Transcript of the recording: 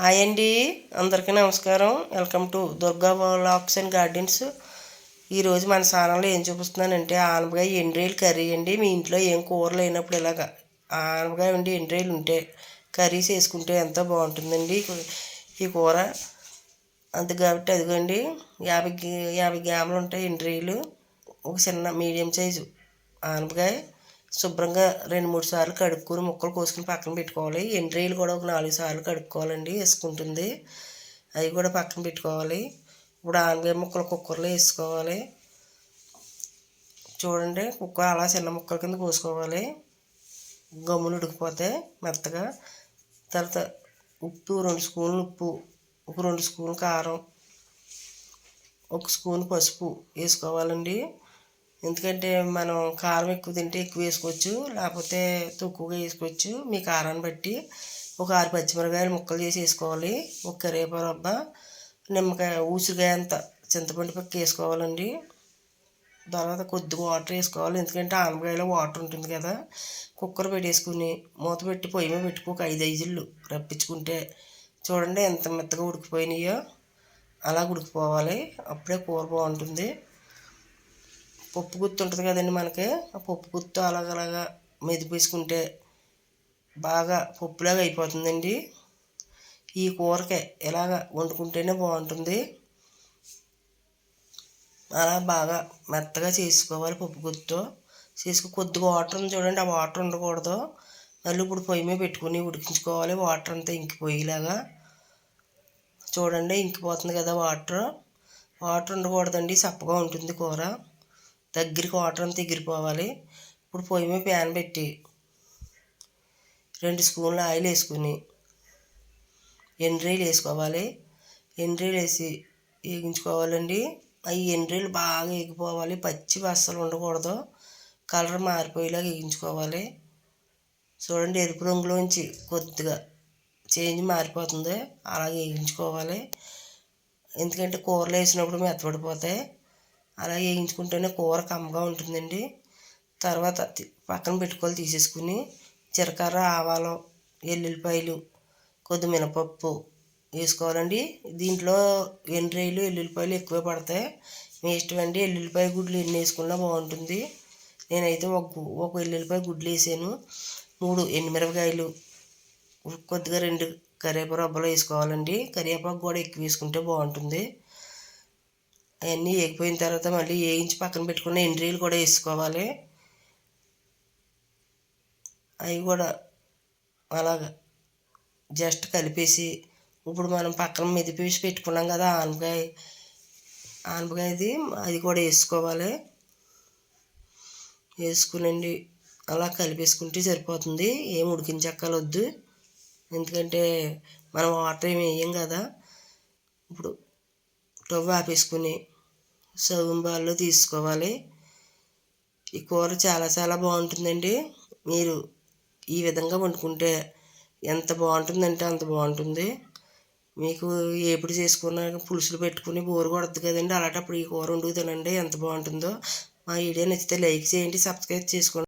Hi అండి. అందరికీ నమస్కారం. Welcome to Durga lakes and gardens. ఈరోజు మన ఛానల్లో ఏం చూపిస్తున్నానంటే ఆనపకాయ ఎండ్రేలు కర్రీ అండి. మీ ఇంట్లో ఏం కూర లేనప్పుడు ఇలాగ ఆనపకాయ ఉండి ఎండ్రేలు ఉంటే కర్రీస్ వేసుకుంటే ఎంతో బాగుంటుందండి? ఈ కూర. అంత కాబట్టి అదిగోండి. యాభై యాభై గ్రాములు ఉంటాయి ఎండ్రీలు ఒక చిన్న మీడియం సైజు ఆనపకాయ. శుభ్రంగా రెండు మూడు సార్లు కడుక్కొని ముక్కలు కోసుకుని పక్కన పెట్టుకోవాలి. ఎండ్రీలు కూడా ఒక నాలుగు సార్లు కడుక్కోవాలండి వేసుకుంటుంది. అవి కూడా పక్కన పెట్టుకోవాలి. ఇప్పుడు ఆనపకాయ ముక్కలు కుక్కర్లో వేసుకోవాలి. చూడండి కుక్కర్ అలా చిన్న ముక్కల కింద కోసుకోవాలి. గమ్ములు ఉడికిపోతే మెత్తగా. తర్వాత ఉప్పు రెండు స్పూన్లు ఉప్పు ఒక రెండు స్పూన్లు కారం ఒక స్పూన్ పసుపు వేసుకోవాలండి. ఎందుకంటే మనం కారం ఎక్కువ తింటే ఎక్కువ వేసుకోవచ్చు లేకపోతే తక్కువగా వేసుకోవచ్చు. మీ కారాన్ని బట్టి ఒక ఆరు పచ్చిమిరకాయలు ముక్కలు చేసి వేసుకోవాలి. ఒక కరివేపాకు రబ్బ నిమ్మకాయ ఊసిరికాయ అంత చింతపండు పక్క వేసుకోవాలండి. తర్వాత కొద్దిగా వాటర్ వేసుకోవాలి. ఎందుకంటే ఆనపకాయలో వాటర్ ఉంటుంది కదా కుక్కర్ పెట్టేసుకుని మూత పెట్టి పొయ్యి మీద పెట్టుకో ఒక ఐదు ఐదుళ్ళు రప్పించుకుంటే చూడండి ఎంత మెత్తగా ఉడికిపోయినాయో. అలా ఉడికిపోవాలి. అప్పుడే కూర బాగుంటుంది. పప్పు గుత్తి ఉంటుంది కదండి మనకి. ఆ పప్పు గుత్తు అలాగలాగా మెదిపేసుకుంటే బాగా పప్పులాగా అయిపోతుందండి. ఈ కూరకే ఇలాగ వండుకుంటేనే బాగుంటుంది. అలా బాగా మెత్తగా చేసుకోవాలి పప్పు గుత్తు. చేసుకు కొద్దిగా వాటర్ ఉంది చూడండి ఆ వాటర్ ఉండకూడదు. మళ్ళీ ఇప్పుడు పొయ్యి మీద పెట్టుకుని ఉడికించుకోవాలి. వాటర్ అంతా ఇంకిపోయేలాగా చూడండి ఇంకిపోతుంది కదా వాటర్. వాటర్ ఉండకూడదండి చప్పగా ఉంటుంది కూర. దగ్గరికి వాటర్ అంతా ఎగిరిపోవాలి. ఇప్పుడు పొయ్యి మీద ప్యాన్ పెట్టి రెండు స్పూన్లు ఆయిల్ వేసుకుని ఎండ్రీలు వేసుకోవాలి? ఎండ్రీలు వేసి వేగించుకోవాలండి? అవి ఎండ్రీలు బాగా ఎగిపోవాలి పచ్చి అస్సలు ఉండకూడదు. కలర్ మారిపోయేలాగా వేగించుకోవాలి. చూడండి ఎరుపు రంగులోంచి కొద్దిగా చేంజ్ మారిపోతుంది. అలాగే వేయించుకోవాలి ఎందుకంటే కూరలు వేసినప్పుడు మెత్తపడిపోతాయి అలా వేయించుకుంటేనే కూర కమ్మగా ఉంటుందండి. తర్వాత పక్కన పెట్టుకోవాలి తీసేసుకుని జీలకర్ర ఆవాలు ఎల్లుల్లిపాయలు కొద్ది మినపప్పు వేసుకోవాలండి. దీంట్లో ఎండ్రాయిలు ఎల్లుల్లిపాయలు ఎక్కువ పడతాయి. మీ ఇష్టం అండి ఎల్లుల్లిపాయ గుడ్లు ఎన్ని వేసుకున్నా బాగుంటుంది. నేనైతే ఒక ఒక ఎల్లుల్లిపాయ గుడ్లు వేసాను. మూడు ఎండుమిరపకాయలు కొద్దిగా రెండు కరివేపాకు రబ్బలు వేసుకోవాలండి. కరివేపాకు కూడా ఎక్కువ వేసుకుంటే బాగుంటుంది. అవన్నీ వేగిపోయిన తర్వాత మళ్ళీ వేయించి పక్కన పెట్టుకున్న ఎండ్రీలు కూడా వేసుకోవాలి. అవి కూడా అలాగా జస్ట్ కలిపేసి ఇప్పుడు మనం పక్కన మెదిపేసి పెట్టుకున్నాం కదా ఆనపకాయ ఆనపకాయది అది కూడా వేసుకోవాలి. వేసుకునండి అలా కలిపేసుకుంటే సరిపోతుంది. ఏం ఉడికించక్కలొద్దు ఎందుకంటే మనం వాటర్ ఏమి వేయం కదా. ఇప్పుడు స్టవ్ ఆపేసుకుని సగం బాల్లో తీసుకోవాలి. ఈ కూర చాలా చాలా బాగుంటుందండి. మీరు ఈ విధంగా వండుకుంటే ఎంత బాగుంటుందంటే అంత బాగుంటుంది. మీకు ఎప్పుడు చేసుకున్నా పులుసులు పెట్టుకుని బోరు కొడద్దు కదండి. అలాంటప్పుడు ఈ కూర వండుకు తినండి ఎంత బాగుంటుందో. మా వీడియో నచ్చితే లైక్ చేయండి సబ్స్క్రైబ్ చేసుకోండి.